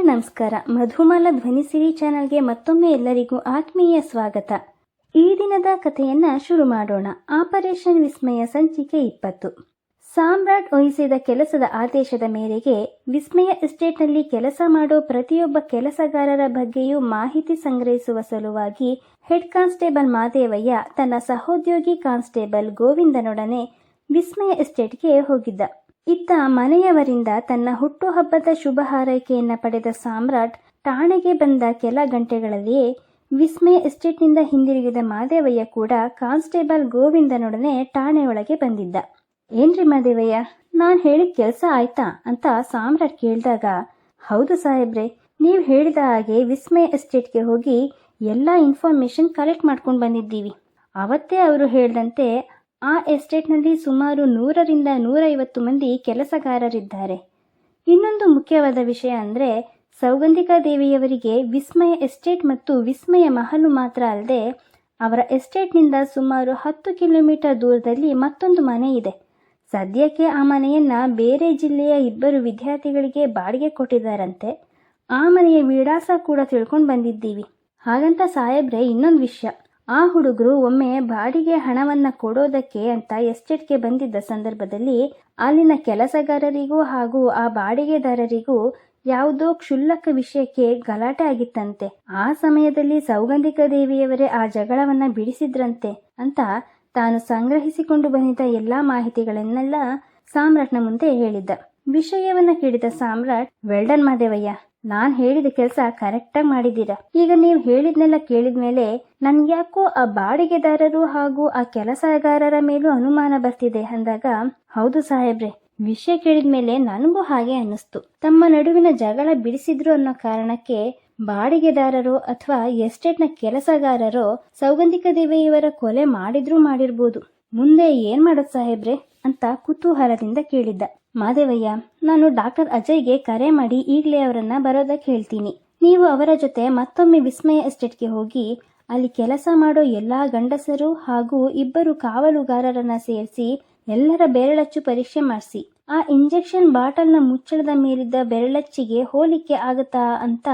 ಎಲ್ಲರಿಗೂ ನಮಸ್ಕಾರ. ಮಧುಮಾಲ ಧ್ವನಿಸಿರಿ ಚಾನಲ್ಗೆ ಮತ್ತೊಮ್ಮೆ ಎಲ್ಲರಿಗೂ ಆತ್ಮೀಯ ಸ್ವಾಗತ. ಈ ದಿನದ ಕಥೆಯನ್ನ ಶುರು ಮಾಡೋಣ. ಆಪರೇಷನ್ ವಿಸ್ಮಯ ಸಂಚಿಕೆ ಇಪ್ಪತ್ತು. ಸಾಮ್ರಾಟ್ ವಹಿಸಿದ ಕೆಲಸದ ಆದೇಶದ ಮೇರೆಗೆ ವಿಸ್ಮಯ ಎಸ್ಟೇಟ್ನಲ್ಲಿ ಕೆಲಸ ಮಾಡೋ ಪ್ರತಿಯೊಬ್ಬ ಕೆಲಸಗಾರರ ಬಗ್ಗೆಯೂ ಮಾಹಿತಿ ಸಂಗ್ರಹಿಸುವ ಸಲುವಾಗಿ ಹೆಡ್ ಕಾನ್ಸ್ಟೇಬಲ್ ಮಾದೇವಯ್ಯ ತನ್ನ ಸಹೋದ್ಯೋಗಿ ಕಾನ್ಸ್ಟೇಬಲ್ ಗೋವಿಂದನೊಡನೆ ವಿಸ್ಮಯ ಎಸ್ಟೇಟ್ಗೆ ಹೋಗಿದ್ದ. ಇತ್ತ ಮನೆಯವರಿಂದ ತನ್ನ ಹುಟ್ಟುಹಬ್ಬದ ಶುಭ ಹಾರೈಕೆಯನ್ನು ಪಡೆದ ಸಾಮ್ರಾಟ್ ಠಾಣೆಗೆ ಬಂದ ಕೆಲ ಗಂಟೆಗಳಲ್ಲಿಯೇ ವಿಸ್ಮಯ ಎಸ್ಟೇಟ್ನಿಂದ ಹಿಂದಿರುಗಿದ ಮಾದೇವಯ್ಯ ಕೂಡ ಕಾನ್ಸ್ಟೇಬಲ್ ಗೋವಿಂದನೊಡನೆ ಠಾಣೆಯೊಳಗೆ ಬಂದಿದ್ದ. ಏನ್ರಿ ಮಾದೇವಯ್ಯ, ನಾನು ಹೇಳಿದ ಕೆಲಸ ಆಯ್ತಾ ಅಂತ ಸಾಮ್ರಾಟ್ ಕೇಳಿದಾಗ, ಹೌದು ಸಾಹೇಬ್ರೆ, ನೀವು ಹೇಳಿದ ಹಾಗೆ ವಿಸ್ಮಯ ಎಸ್ಟೇಟ್ಗೆ ಹೋಗಿ ಎಲ್ಲ ಇನ್ಫಾರ್ಮೇಶನ್ ಕಲೆಕ್ಟ್ ಮಾಡ್ಕೊಂಡು ಬಂದಿದ್ದೀವಿ. ಅವತ್ತೇ ಅವರು ಹೇಳಿದಂತೆ ಆ ಎಸ್ಟೇಟ್ನಲ್ಲಿ ಸುಮಾರು ನೂರರಿಂದ ನೂರೈವತ್ತು ಮಂದಿ ಕೆಲಸಗಾರರಿದ್ದಾರೆ. ಇನ್ನೊಂದು ಮುಖ್ಯವಾದ ವಿಷಯ ಅಂದರೆ, ಸೌಗಂಧಿಕಾ ದೇವಿಯವರಿಗೆ ವಿಸ್ಮಯ ಎಸ್ಟೇಟ್ ಮತ್ತು ವಿಸ್ಮಯ ಮಹಲು ಮಾತ್ರ ಅಲ್ಲದೆ, ಅವರ ಎಸ್ಟೇಟ್ನಿಂದ ಸುಮಾರು ಹತ್ತು ಕಿಲೋಮೀಟರ್ ದೂರದಲ್ಲಿ ಮತ್ತೊಂದು ಮನೆ ಇದೆ. ಸದ್ಯಕ್ಕೆ ಆ ಮನೆಯನ್ನು ಬೇರೆ ಜಿಲ್ಲೆಯ ಇಬ್ಬರು ವಿದ್ಯಾರ್ಥಿಗಳಿಗೆ ಬಾಡಿಗೆ ಕೊಟ್ಟಿದ್ದಾರಂತೆ. ಆ ಮನೆಯ ವಿಳಾಸ ಕೂಡ ತಿಳ್ಕೊಂಡು ಬಂದಿದ್ದೀವಿ. ಹಾಗಂತ ಸಾಹೇಬ್ರೆ, ಇನ್ನೊಂದು ವಿಷಯ. ಆ ಹುಡುಗರು ಒಮ್ಮೆ ಬಾಡಿಗೆ ಹಣವನ್ನು ಕೊಡೋದಕ್ಕೆ ಅಂತ ಎಸ್ಟೇಟ್ಗೆ ಬಂದಿದ್ದ ಸಂದರ್ಭದಲ್ಲಿ ಅಲ್ಲಿನ ಕೆಲಸಗಾರರಿಗೂ ಹಾಗೂ ಆ ಬಾಡಿಗೆದಾರರಿಗೂ ಯಾವುದೋ ಕ್ಷುಲ್ಲಕ ವಿಷಯಕ್ಕೆ ಗಲಾಟೆ ಆಗಿತ್ತಂತೆ. ಆ ಸಮಯದಲ್ಲಿ ಸೌಗಂಧಿಕ ದೇವಿಯವರೇ ಆ ಜಗಳವನ್ನ ಬಿಡಿಸಿದ್ರಂತೆ ಅಂತ ತಾನು ಸಂಗ್ರಹಿಸಿಕೊಂಡು ಬಂದಿದ್ದ ಎಲ್ಲಾ ಮಾಹಿತಿಗಳನ್ನೆಲ್ಲ ಸಾಮ್ರಾಟ್ನ ಮುಂದೆ ಹೇಳಿದ್ದ. ವಿಷಯವನ್ನ ಕೇಳಿದ ಸಾಮ್ರಾಟ್, ವೆಲ್ಡನ್ ಮಾದೇವಯ್ಯ ನಾನ್ ಹೇಳಿದ ಕೆಲಸ ಕರೆಕ್ಟಾಗಿ ಮಾಡಿದ್ದೀರಾ? ಈಗ ನೀವು ಹೇಳಿದ್ನೆಲ್ಲ ಕೇಳಿದ್ಮೇಲೆ ನನ್ಗ್ಯಾಕೋ ಆ ಬಾಡಿಗೆದಾರರು ಹಾಗೂ ಆ ಕೆಲಸಗಾರರ ಮೇಲೂ ಅನುಮಾನ ಬರ್ತಿದೆ ಅಂದಾಗ, ಹೌದು ಸಾಹೇಬ್ರೆ, ವಿಷಯ ಕೇಳಿದ ಮೇಲೆ ನನಗೂ ಹಾಗೆ ಅನ್ನಿಸ್ತು. ತಮ್ಮ ನಡುವಿನ ಜಗಳ ಬಿಡಿಸಿದ್ರು ಅನ್ನೋ ಕಾರಣಕ್ಕೆ ಬಾಡಿಗೆದಾರರು ಅಥವಾ ಎಸ್ಟೇಟ್ನ ಕೆಲಸಗಾರರು ಸೌಗಂಧಿಕ ದೇವಿಯವರ ಕೊಲೆ ಮಾಡಿದ್ರೂ ಮಾಡಿರ್ಬೋದು. ಮುಂದೆ ಏನ್ ಮಾಡೋದು ಸಾಹೇಬ್ರೆ? ಅಂತ ಕುತೂಹಲದಿಂದ ಕೇಳಿದ್ದ. ಮಾದೇವಯ್ಯ, ನಾನು ಡಾಕ್ಟರ್ ಅಜಯ್ಗೆ ಕರೆ ಮಾಡಿ ಈಗಲೇ ಅವರನ್ನ ಬರೋದಕ್ಕೆ ಹೇಳ್ತೀನಿ. ನೀವು ಅವರ ಜೊತೆ ಮತ್ತೊಮ್ಮೆ ವಿಸ್ಮಯ ಎಸ್ಟೇಟ್ಗೆ ಹೋಗಿ, ಅಲ್ಲಿ ಕೆಲಸ ಮಾಡೋ ಎಲ್ಲಾ ಗಂಡಸರು ಹಾಗೂ ಇಬ್ಬರು ಕಾವಲುಗಾರರನ್ನ ಸೇರಿಸಿ ಎಲ್ಲರ ಬೆರಳಚ್ಚು ಪರೀಕ್ಷೆ ಮಾಡಿಸಿ. ಆ ಇಂಜೆಕ್ಷನ್ ಬಾಟಲ್ನ ಮುಚ್ಚಳದ ಮೇಲಿದ್ದ ಬೆರಳಚ್ಚಿಗೆ ಹೋಲಿಕೆ ಆಗುತ್ತಾ ಅಂತ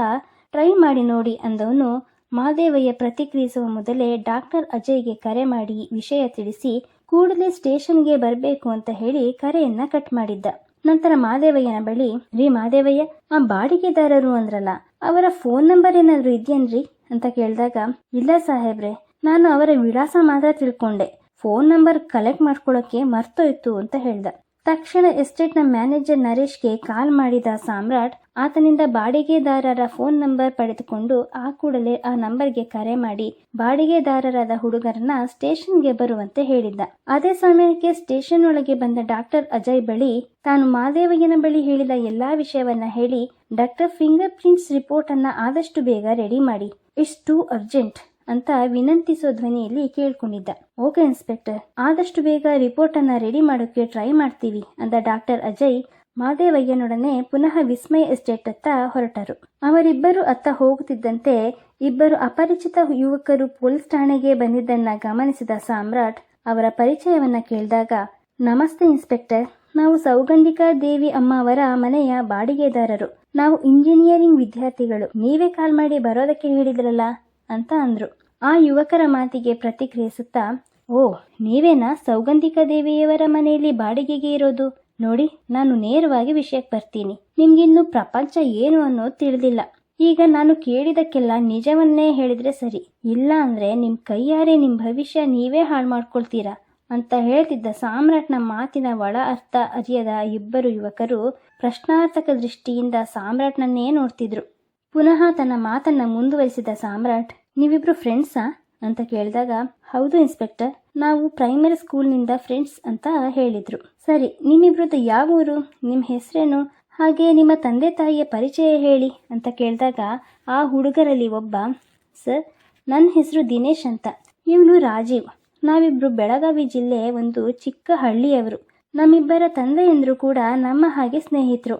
ಟ್ರೈ ಮಾಡಿ ನೋಡಿ ಅಂದವನು, ಮಾದೇವಯ್ಯ ಪ್ರತಿಕ್ರಿಯಿಸುವ ಮೊದಲೇ ಡಾಕ್ಟರ್ ಅಜಯ್ಗೆ ಕರೆ ಮಾಡಿ ವಿಷಯ ತಿಳಿಸಿ ಕೂಡಲೇ ಸ್ಟೇಷನ್ಗೆ ಬರಬೇಕು ಅಂತ ಹೇಳಿ ಕರೆಯನ್ನ ಕಟ್ ಮಾಡಿದ್ದ. ನಂತರ ಮಾದೇವಯ್ಯನ ಬಳಿ, ರೀ ಮಾದೇವಯ್ಯ, ಆ ಬಾಡಿಗೆದಾರರು ಅಂದ್ರಲ್ಲ, ಅವರ ಫೋನ್ ನಂಬರ್ ಏನಾದ್ರು ಇದೆಯನ್ರಿ? ಅಂತ ಕೇಳಿದಾಗ, ಇಲ್ಲ ಸಾಹೇಬ್ರೆ, ನಾನು ಅವರ ವಿಳಾಸ ಮಾತ್ರ ತಿಳ್ಕೊಂಡೆ. ಫೋನ್ ನಂಬರ್ ಕಲೆಕ್ಟ್ ಮಾಡ್ಕೊಳ್ಳೋಕೆ ಮರ್ತೋಯ್ತು ಅಂತ ಹೇಳ್ದ. ತಕ್ಷಣ ಎಸ್ಟೇಟ್ನ ಮ್ಯಾನೇಜರ್ ನರೇಶ್ಗೆ ಕಾಲ್ ಮಾಡಿದ ಸಾಮ್ರಾಟ್, ಆತನಿಂದ ಬಾಡಿಗೆದಾರರ ಫೋನ್ ನಂಬರ್ ಪಡೆದುಕೊಂಡು ಆ ಕೂಡಲೇ ಆ ನಂಬರ್ಗೆ ಕರೆ ಮಾಡಿ ಬಾಡಿಗೆದಾರರಾದ ಹುಡುಗರನ್ನ ಸ್ಟೇಷನ್ಗೆ ಬರುವಂತೆ ಹೇಳಿದ್ದ. ಅದೇ ಸಮಯಕ್ಕೆ ಸ್ಟೇಷನ್ ಒಳಗೆ ಬಂದ ಡಾಕ್ಟರ್ ಅಜಯ್ ಬಳಿ ತಾನು ಮಾದೇವಯ್ಯನ ಬಳಿ ಹೇಳಿದ ಎಲ್ಲಾ ವಿಷಯವನ್ನ ಹೇಳಿ, ಡಾಕ್ಟರ್ ಫಿಂಗರ್ ಪ್ರಿಂಟ್ಸ್ ರಿಪೋರ್ಟ್ ಅನ್ನ ಆದಷ್ಟು ಬೇಗ ರೆಡಿ ಮಾಡಿ. It's too urgent. ಅಂತ ವಿನಂತಿಸೋ ಧ್ವನಿಯಲ್ಲಿ ಕೇಳ್ಕೊಂಡಿದ್ದ. Okay, inspector. ಆದಷ್ಟು ಬೇಗ ರಿಪೋರ್ಟ್ ಅನ್ನ ರೆಡಿ ಮಾಡೋಕೆ ಟ್ರೈ ಮಾಡ್ತೀವಿ, ಅಂದ ಡಾಕ್ಟರ್ ಅಜಯ್. ಮಾದೇವಯ್ಯನೊಡನೆ ಪುನಃ ವಿಸ್ಮಯ ಎಸ್ಟೇಟ್ ಅತ್ತ ಹೊರಟರು. ಅವರಿಬ್ಬರು ಅತ್ತ ಹೋಗುತ್ತಿದ್ದಂತೆ ಇಬ್ಬರು ಅಪರಿಚಿತ ಯುವಕರು ಪೊಲೀಸ್ ಠಾಣೆಗೆ ಬಂದಿದ್ದನ್ನ ಗಮನಿಸಿದ ಸಾಮ್ರಾಟ್ ಅವರ ಪರಿಚಯವನ್ನ ಕೇಳಿದಾಗ, ನಮಸ್ತೆ, ಇನ್ಸ್ಪೆಕ್ಟರ್. ನಾವು ಸೌಗಂಧಿಕಾ ದೇವಿ ಅಮ್ಮ ಅವರ ಮನೆಯ ಬಾಡಿಗೆದಾರರು. ನಾವು ಇಂಜಿನಿಯರಿಂಗ್ ವಿದ್ಯಾರ್ಥಿಗಳು. ನೀವೇ ಕಾಲ್ ಮಾಡಿ ಬರೋದಕ್ಕೆ ಹೇಳಿದ್ರಲ್ಲ? ಅಂತ ಅಂದರು. ಆ ಯುವಕರ ಮಾತಿಗೆ ಪ್ರತಿಕ್ರಿಯಿಸುತ್ತಾ, ಓ, ನೀವೇನಾ ಸೌಗಂಧಿಕ ದೇವಿಯವರ ಮನೆಯಲ್ಲಿ ಬಾಡಿಗೆಗೆ ಇರೋದು? ನೋಡಿ, ನಾನು ನೇರವಾಗಿ ವಿಷಯಕ್ಕೆ ಬರ್ತೀನಿ. ನಿಮ್ಗಿನ್ನು ಪ್ರಪಂಚ ಏನು ಅನ್ನೋದು ತಿಳಿದಿಲ್ಲ. ಈಗ ನಾನು ಕೇಳಿದಕ್ಕೆಲ್ಲ ನಿಜವನ್ನೇ ಹೇಳಿದ್ರೆ ಸರಿ. ಇಲ್ಲ ಅಂದ್ರೆ ನಿಮ್ ಕೈಯಾರೆ ನಿಮ್ ಭವಿಷ್ಯ ನೀವೇ ಹಾಳು ಮಾಡ್ಕೊಳ್ತೀರಾ? ಅಂತ ಹೇಳ್ತಿದ್ದ ಸಾಮ್ರಾಟ್ನ ಮಾತಿನ ಒಳ ಅರ್ಥ ಅರಿಯದ ಇಬ್ಬರು ಯುವಕರು ಪ್ರಶ್ನಾರ್ಥಕ ದೃಷ್ಟಿಯಿಂದ ಸಾಮ್ರಾಟ್ನನ್ನೇ ನೋಡ್ತಿದ್ರು. ಪುನಃ ತನ್ನ ಮಾತನ್ನ ಮುಂದುವರಿಸಿದ ಸಾಮ್ರಾಟ್ ನೀವಿಬ್ರು ಫ್ರೆಂಡ್ಸಾ ಅಂತ ಕೇಳಿದಾಗ, ಹೌದು ಇನ್ಸ್ಪೆಕ್ಟರ್ ನಾವು ಪ್ರೈಮರಿ ಸ್ಕೂಲ್ನಿಂದ ಫ್ರೆಂಡ್ಸ್ ಅಂತ ಹೇಳಿದ್ರು. ಸರಿ, ನಿಮ್ಮಿಬ್ರದ್ದು ಯಾವ ಊರು? ನಿಮ್ಮ ಹೆಸರೇನು? ಹಾಗೆ ನಿಮ್ಮ ತಂದೆ ತಾಯಿಯ ಪರಿಚಯ ಹೇಳಿ. ಅಂತ ಕೇಳಿದಾಗ, ಆ ಹುಡುಗರಲ್ಲಿ ಒಬ್ಬ, ಸರ್ ನನ್ನ ಹೆಸರು ದಿನೇಶ್ ಅಂತ. ಇವನು ರಾಜೀವ್. ನಾವಿಬ್ರು ಬೆಳಗಾವಿ ಜಿಲ್ಲೆ ಒಂದು ಚಿಕ್ಕ ಹಳ್ಳಿಯವರು. ನಮ್ಮಿಬ್ಬರ ತಂದೆಯಂದರು ಕೂಡ ನಮ್ಮ ಹಾಗೆ ಸ್ನೇಹಿತರು.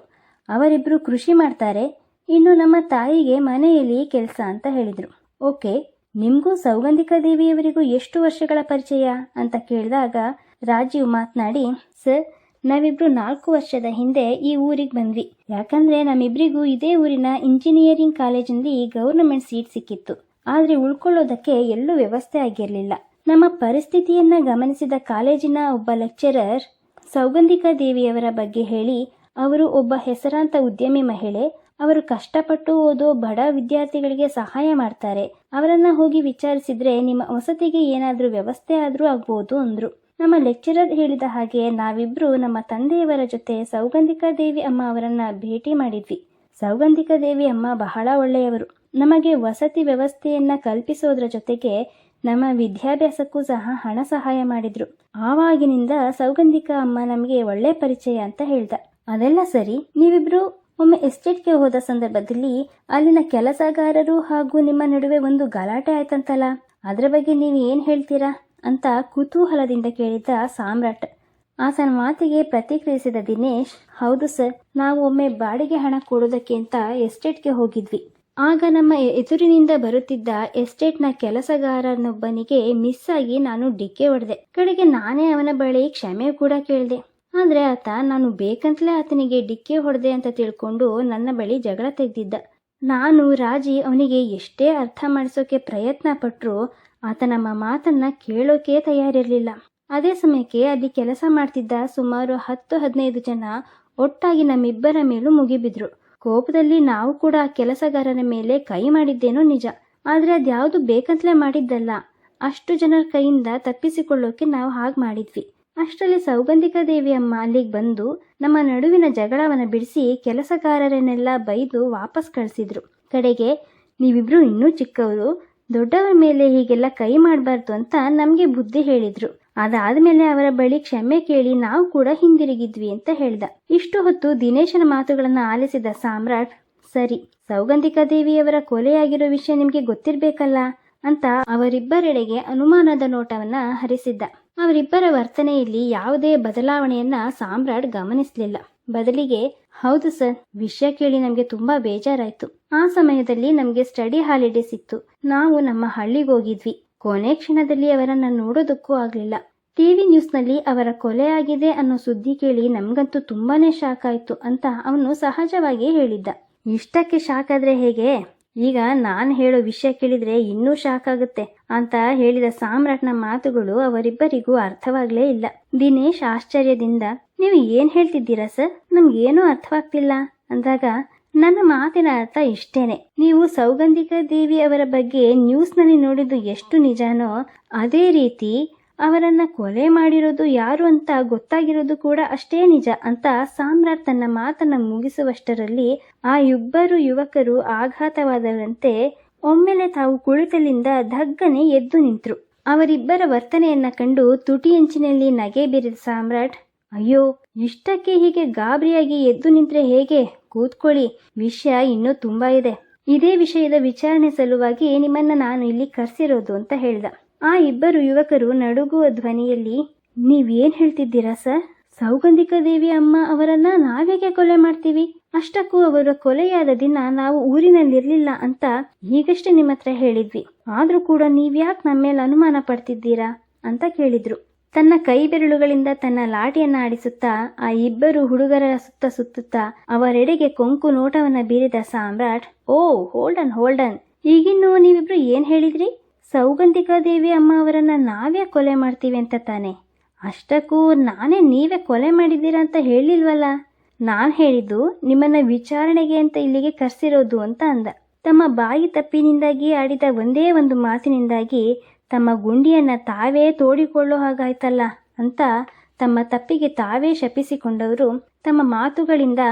ಅವರಿಬ್ಬರು ಕೃಷಿ ಮಾಡ್ತಾರೆ. ಇನ್ನು ನಮ್ಮ ತಾಯಿಗೆ ಮನೆಯಲ್ಲಿ ಕೆಲಸ ಅಂತ ಹೇಳಿದರು. ಓಕೆ, ನಿಮಗೂ ಸೌಗಂಧಿಕ ದೇವಿಯವರಿಗೂ ಎಷ್ಟು ವರ್ಷಗಳ ಪರಿಚಯ? ಅಂತ ಕೇಳಿದಾಗ ರಾಜೀವ್ ಮಾತನಾಡಿ, ಸರ್, ನಾವಿಬ್ರು ನಾಲ್ಕು ವರ್ಷದ ಹಿಂದೆ ಈ ಊರಿಗೆ ಬಂದ್ವಿ. ಯಾಕಂದ್ರೆ ನಮ್ಮಿಬ್ರಿಗೂ ಇದೇ ಊರಿನ ಇಂಜಿನಿಯರಿಂಗ್ ಕಾಲೇಜಿನಲ್ಲಿ ಗೌರ್ನಮೆಂಟ್ ಸೀಟ್ ಸಿಕ್ಕಿತ್ತು. ಆದ್ರೆ ಉಳ್ಕೊಳ್ಳೋದಕ್ಕೆ ಎಲ್ಲೂ ವ್ಯವಸ್ಥೆ ಆಗಿರಲಿಲ್ಲ. ನಮ್ಮ ಪರಿಸ್ಥಿತಿಯನ್ನ ಗಮನಿಸಿದ ಕಾಲೇಜಿನ ಒಬ್ಬ ಲೆಕ್ಚರರ್ ಸೌಗಂಧಿಕಾ ದೇವಿಯವರ ಬಗ್ಗೆ ಹೇಳಿ, ಅವರು ಒಬ್ಬ ಹೆಸರಾಂತ ಉದ್ಯಮಿ ಮಹಿಳೆ ಅವರು ಕಷ್ಟಪಟ್ಟು ಓದೋ ಬಡ ವಿದ್ಯಾರ್ಥಿಗಳಿಗೆ ಸಹಾಯ ಮಾಡ್ತಾರೆ. ಅವರನ್ನ ಹೋಗಿ ವಿಚಾರಿಸಿದ್ರೆ ನಿಮ್ಮ ವಸತಿಗೆ ಏನಾದರೂ ವ್ಯವಸ್ಥೆ ಆದರೂ ಆಗ್ಬೋದು ಅಂದ್ರು. ನಮ್ಮ ಲೆಕ್ಚರರ್ ಹೇಳಿದ ಹಾಗೆ ನಾವಿಬ್ರು ನಮ್ಮ ತಂದೆಯವರ ಜೊತೆ ಸೌಗಂಧಿಕಾ ದೇವಿ ಅಮ್ಮ ಅವರನ್ನ ಭೇಟಿ ಮಾಡಿದ್ವಿ. ಸೌಗಂಧಿಕಾ ದೇವಿ ಅಮ್ಮ ಬಹಳ ಒಳ್ಳೆಯವರು. ನಮಗೆ ವಸತಿ ವ್ಯವಸ್ಥೆಯನ್ನ ಕಲ್ಪಿಸೋದ್ರ ಜೊತೆಗೆ ನಮ್ಮ ವಿದ್ಯಾಭ್ಯಾಸಕ್ಕೂ ಸಹ ಹಣ ಸಹಾಯ ಮಾಡಿದ್ರು. ಆವಾಗಿನಿಂದ ಸೌಗಂಧಿಕಾ ಅಮ್ಮ ನಮಗೆ ಒಳ್ಳೆ ಪರಿಚಯ ಅಂತ ಹೇಳ್ದ. ಅದೆಲ್ಲ ಸರಿ. ನೀವಿಬ್ರು ಒಮ್ಮೆ ಎಸ್ಟೇಟ್ಗೆ ಹೋದ ಸಂದರ್ಭದಲ್ಲಿ ಅಲ್ಲಿನ ಕೆಲಸಗಾರರು ಹಾಗೂ ನಿಮ್ಮ ನಡುವೆ ಒಂದು ಗಲಾಟೆ ಆಯ್ತಂತಲ್ಲ? ಅದರ ಬಗ್ಗೆ ನೀವು ಏನು ಹೇಳ್ತೀರಾ? ಅಂತ ಕುತೂಹಲದಿಂದ ಕೇಳಿದ ಸಾಮ್ರಾಟ್. ಆತನ ಮಾತಿಗೆ ಪ್ರತಿಕ್ರಿಯಿಸಿದ ದಿನೇಶ್, ಹೌದು ಸರ್, ನಾವು ಒಮ್ಮೆ ಬಾಡಿಗೆ ಹಣ ಕೊಡೋದಕ್ಕೆ ಅಂತ ಎಸ್ಟೇಟ್ಗೆ ಹೋಗಿದ್ವಿ. ಆಗ ನಮ್ಮ ಎದುರಿನಿಂದ ಬರುತ್ತಿದ್ದ ಎಸ್ಟೇಟ್ನ ಕೆಲಸಗಾರನೊಬ್ಬನಿಗೆ ಮಿಸ್ ಆಗಿ ನಾನು ಡಿಕ್ಕೆ ಹೊಡೆದೆ. ಕಡೆಗೆ ನಾನೇ ಅವನ ಬಳಿ ಕ್ಷಮೆ ಕೂಡ ಕೇಳಿದೆ. ಆದ್ರೆ ಆತ, ನಾನು ಬೇಕಂತಲೇ ಆತನಿಗೆ ಡಿಕ್ಕಿ ಹೊಡೆದೆ ಅಂತ ತಿಳ್ಕೊಂಡು ನನ್ನ ಬಳಿ ಜಗಳ ತೆಗೆದಿದ್ದ. ನಾನು ರಾಜಿ ಅವನಿಗೆ ಎಷ್ಟೇ ಅರ್ಥ ಮಾಡಿಸೋಕೆ ಪ್ರಯತ್ನ ಪಟ್ಟರು ಆತ ನಮ್ಮ ಮಾತನ್ನ ಕೇಳೋಕೆ ತಯಾರಿರಲಿಲ್ಲ. ಅದೇ ಸಮಯಕ್ಕೆ ಅಲ್ಲಿ ಕೆಲಸ ಮಾಡ್ತಿದ್ದ ಸುಮಾರು ಹತ್ತು, ಹದಿನೈದು ಜನ ಒಟ್ಟಾಗಿ ನಮ್ಮಿಬ್ಬರ ಮೇಲೂ ಮುಗಿಬಿದ್ರು. ಕೋಪದಲ್ಲಿ ನಾವು ಕೂಡ ಆ ಕೆಲಸಗಾರನ ಮೇಲೆ ಕೈ ಮಾಡಿದ್ದೇನೋ ನಿಜ. ಆದ್ರೆ ಅದ್ಯಾವುದು ಬೇಕಂತಲೇ ಮಾಡಿದ್ದಲ್ಲ. ಅಷ್ಟು ಜನರ ಕೈಯಿಂದ ತಪ್ಪಿಸಿಕೊಳ್ಳೋಕೆ ನಾವು ಹಾಗೆ ಮಾಡಿದ್ವಿ. ಅಷ್ಟರಲ್ಲಿ ಸೌಗಂಧಿಕಾ ದೇವಿ ಅಮ್ಮ ಅಲ್ಲಿಗೆ ಬಂದು ನಮ್ಮ ನಡುವಿನ ಜಗಳವನ್ನು ಬಿಡಿಸಿ ಕೆಲಸಗಾರರನ್ನೆಲ್ಲ ಬೈದು ವಾಪಸ್ ಕಳಿಸಿದ್ರು. ಕಡೆಗೆ, ನೀವಿಬ್ರು ಇನ್ನೂ ಚಿಕ್ಕವರು, ದೊಡ್ಡವರ ಮೇಲೆ ಹೀಗೆಲ್ಲ ಕೈ ಮಾಡಬಾರ್ದು ಅಂತ ನಮಗೆ ಬುದ್ಧಿ ಹೇಳಿದ್ರು. ಅದಾದ್ಮೇಲೆ ಅವರ ಬಳಿ ಕ್ಷಮೆ ಕೇಳಿ ನಾವು ಕೂಡ ಹಿಂದಿರುಗಿದ್ವಿ ಅಂತ ಹೇಳ್ದ. ಇಷ್ಟು ಹೊತ್ತು ದಿನೇಶನ ಮಾತುಗಳನ್ನು ಆಲಿಸಿದ ಸಾಮ್ರಾಟ್, ಸರಿ, ಸೌಗಂಧಿಕಾ ದೇವಿಯವರ ಕೊಲೆಯಾಗಿರೋ ವಿಷಯ ನಿಮಗೆ ಗೊತ್ತಿರಬೇಕಲ್ಲ? ಅಂತ ಅವರಿಬ್ಬರೆಡೆಗೆ ಅನುಮಾನದ ನೋಟವನ್ನ ಹರಿಸಿದ್ದ. ಅವರಿಬ್ಬರ ವರ್ತನೆಯಲ್ಲಿ ಯಾವುದೇ ಬದಲಾವಣೆಯನ್ನ ಸಾಮ್ರಾಟ್ ಗಮನಿಸಲಿಲ್ಲ. ಬದಲಿಗೆ, ಹೌದು ಸರ್, ವಿಷಯ ಕೇಳಿ ನಮಗೆ ತುಂಬಾ ಬೇಜಾರಾಯ್ತು. ಆ ಸಮಯದಲ್ಲಿ ನಮಗೆ ಸ್ಟಡಿ ಹಾಲಿಡೇಸ್ ಇತ್ತು ನಾವು ನಮ್ಮ ಹಳ್ಳಿಗೆ ಹೋಗಿದ್ವಿ. ಕೊನೆ ಕ್ಷಣದಲ್ಲಿ ಅವರನ್ನ ನೋಡೋದಕ್ಕೂ ಆಗ್ಲಿಲ್ಲ. ಟಿವಿ ನ್ಯೂಸ್ನಲ್ಲಿ ಅವರ ಕೊಲೆ ಆಗಿದೆ ಅನ್ನೋ ಸುದ್ದಿ ಕೇಳಿ ನಮಗಂತೂ ತುಂಬಾನೇ ಶಾಕ್ ಆಯ್ತು ಅಂತ ಅವನು ಸಹಜವಾಗಿ ಹೇಳಿದ್ದ. ಇಷ್ಟಕ್ಕೆ ಶಾಕ್ ಆದ್ರೆ ಹೇಗೆ? ಈಗ ನಾನು ಹೇಳೋ ವಿಷಯ ಕೇಳಿದ್ರೆ ಇನ್ನೂ ಶಾಕ್ ಆಗುತ್ತೆ ಅಂತ ಹೇಳಿದ ಸಾಮ್ರಾಟ್ನ ಮಾತುಗಳು ಅವರಿಬ್ಬರಿಗೂ ಅರ್ಥವಾಗಲೇ ಇಲ್ಲ. ದಿನೇಶ್ ಆಶ್ಚರ್ಯದಿಂದ, ನೀವು ಏನು ಹೇಳ್ತಿದ್ದೀರಾ ಸರ್? ನಮ್ಗೇನೂ ಅರ್ಥವಾಗ್ತಿಲ್ಲ. ಅಂದಾಗ, ನನ್ನ ಮಾತಿನ ಅರ್ಥ ಇಷ್ಟೇನೆ. ನೀವು ಸೌಗಂಧಿಕಾ ದೇವಿ ಅವರ ಬಗ್ಗೆ ನ್ಯೂಸ್ನಲ್ಲಿ ನೋಡಿದ್ದು ಎಷ್ಟು ನಿಜಾನೋ ಅದೇ ರೀತಿ ಅವರನ್ನ ಕೊಲೆ ಮಾಡಿರೋದು ಯಾರು ಅಂತ ಗೊತ್ತಾಗಿರೋದು ಕೂಡ ಅಷ್ಟೇ ನಿಜ ಅಂತ ಸಾಮ್ರಾಟ್ ತನ್ನ ಮಾತನ್ನ ಮುಗಿಸುವಷ್ಟರಲ್ಲಿ ಆ ಇಬ್ಬರು ಯುವಕರು ಆಘಾತವಾದವರಂತೆ ಒಮ್ಮೆಲೆ ತಾವು ಕುಳಿತಲಿಂದ ಧಗ್ಗನೆ ಎದ್ದು ನಿಂತರು. ಅವರಿಬ್ಬರ ವರ್ತನೆಯನ್ನ ಕಂಡು ತುಟಿಯಂಚಿನಲ್ಲಿ ನಗೆ ಬೀರಿದ ಸಾಮ್ರಾಟ್, ಅಯ್ಯೋ, ಇಷ್ಟಕ್ಕೆ ಹೀಗೆ ಗಾಬರಿಯಾಗಿ ಎದ್ದು ನಿಂತ್ರೆ ಹೇಗೆ? ಕೂತ್ಕೊಳ್ಳಿ, ವಿಷಯ ಇನ್ನೂ ತುಂಬಾ ಇದೆ. ಇದೇ ವಿಷಯದ ವಿಚಾರಣೆ ಸಲುವಾಗಿ ನಿಮ್ಮನ್ನ ನಾನು ಇಲ್ಲಿ ಕರೆಸಿರೋದು, ಅಂತ ಹೇಳ್ದ. ಆ ಇಬ್ಬರು ಯುವಕರು ನಡುಗುವ ಧ್ವನಿಯಲ್ಲಿ ನೀವೇನ್ ಹೇಳ್ತಿದ್ದೀರಾ ಸರ್? ಸೌಗಂಧಿಕ ದೇವಿ ಅಮ್ಮ ಅವರನ್ನ ನಾವೇಕೆ ಕೊಲೆ ಮಾಡ್ತೀವಿ? ಅಷ್ಟಕ್ಕೂ ಅವರ ಕೊಲೆಯಾದ ದಿನ ನಾವು ಊರಿನಲ್ಲಿರ್ಲಿಲ್ಲ ಅಂತ ಈಗಷ್ಟೇ ನಿಮ್ಮ ಹತ್ರ ಹೇಳಿದ್ವಿ. ಆದ್ರೂ ಕೂಡ ನೀವ್ಯಾಕೆ ನಮ್ಮ ಮೇಲೆ ಅನುಮಾನ ಪಡ್ತಿದ್ದೀರಾ? ಅಂತ ಕೇಳಿದ್ರು. ತನ್ನ ಕೈ ಬೆರಳುಗಳಿಂದ ತನ್ನ ಲಾಠಿಯನ್ನ ಆಡಿಸುತ್ತಾ, ಆ ಇಬ್ಬರು ಹುಡುಗರ ಸುತ್ತ ಸುತ್ತುತ್ತಾ, ಅವರೆಡೆಗೆ ಕೊಂಕು ನೋಟವನ್ನ ಬೀರಿದ ಸಾಮ್ರಾಟ್, ಓ, ಹೋಲ್ಡನ್ ಹೋಲ್ಡನ್, ಈಗಿನ್ನು ನೀವಿಬ್ರು ಏನ್ ಹೇಳಿದ್ರಿ? ಸೌಗಂಧಿಕಾ ದೇವಿ ಅಮ್ಮ ಅವರನ್ನು ನಾವೇ ಕೊಲೆ ಮಾಡ್ತೀವಿ ಅಂತ ತಾನೆ. ಅಷ್ಟಕ್ಕೂ ನಾನೇ ನೀವೇ ಕೊಲೆ ಮಾಡಿದ್ದೀರಾ ಅಂತ ಹೇಳಿಲ್ವಲ್ಲ? ನಾನು ಹೇಳಿದ್ದು ನಿಮ್ಮನ್ನು ವಿಚಾರಣೆಗೆ ಅಂತ ಇಲ್ಲಿಗೆ ಕರೆಸಿರೋದು ಅಂತ ಅಂದ. ತಮ್ಮ ಬಾಯಿ ತಪ್ಪಿನಿಂದಾಗಿ ಆಡಿದ ಒಂದೇ ಒಂದು ಮಾತಿನಿಂದಾಗಿ ತಮ್ಮ ಗುಂಡಿಯನ್ನು ತಾವೇ ತೋಡಿಕೊಳ್ಳೋ ಹಾಗಾಯ್ತಲ್ಲ ಅಂತ ತಮ್ಮ ತಪ್ಪಿಗೆ ತಾವೇ ಶಪಿಸಿಕೊಂಡವರು ತಮ್ಮ ಮಾತುಗಳಿಂದ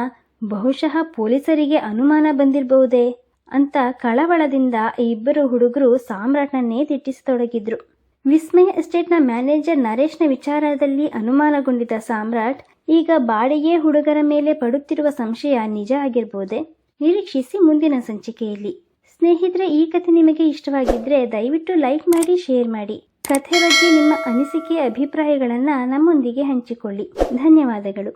ಬಹುಶಃ ಪೊಲೀಸರಿಗೆ ಅನುಮಾನ ಬಂದಿರಬಹುದೇ? ಅಂತ ಕಳವಳದಿಂದ ಈ ಇಬ್ಬರು ಹುಡುಗರು ಸಾಮ್ರಾಟ್ನನ್ನೇ ತಿಟ್ಟಿಸತೊಡಗಿದ್ರು. ವಿಸ್ಮಯ ಎಸ್ಟೇಟ್ನ ಮ್ಯಾನೇಜರ್ ನರೇಶ್ನ ವಿಚಾರದಲ್ಲಿ ಅನುಮಾನಗೊಂಡಿದ್ದ ಸಾಮ್ರಾಟ್, ಈಗ ಬಾಡಿಗೆ ಹುಡುಗರ ಮೇಲೆ ಪಡುತ್ತಿರುವ ಸಂಶಯ ನಿಜ ಆಗಿರ್ಬೋದೆ? ನಿರೀಕ್ಷಿಸಿ ಮುಂದಿನ ಸಂಚಿಕೆಯಲ್ಲಿ. ಸ್ನೇಹಿತರೆ, ಈ ಕಥೆ ನಿಮಗೆ ಇಷ್ಟವಾಗಿದ್ರೆ ದಯವಿಟ್ಟು ಲೈಕ್ ಮಾಡಿ, ಶೇರ್ ಮಾಡಿ. ಕಥೆ ಬಗ್ಗೆ ನಿಮ್ಮ ಅನಿಸಿಕೆ, ಅಭಿಪ್ರಾಯಗಳನ್ನು ನಮ್ಮೊಂದಿಗೆ ಹಂಚಿಕೊಳ್ಳಿ. ಧನ್ಯವಾದಗಳು.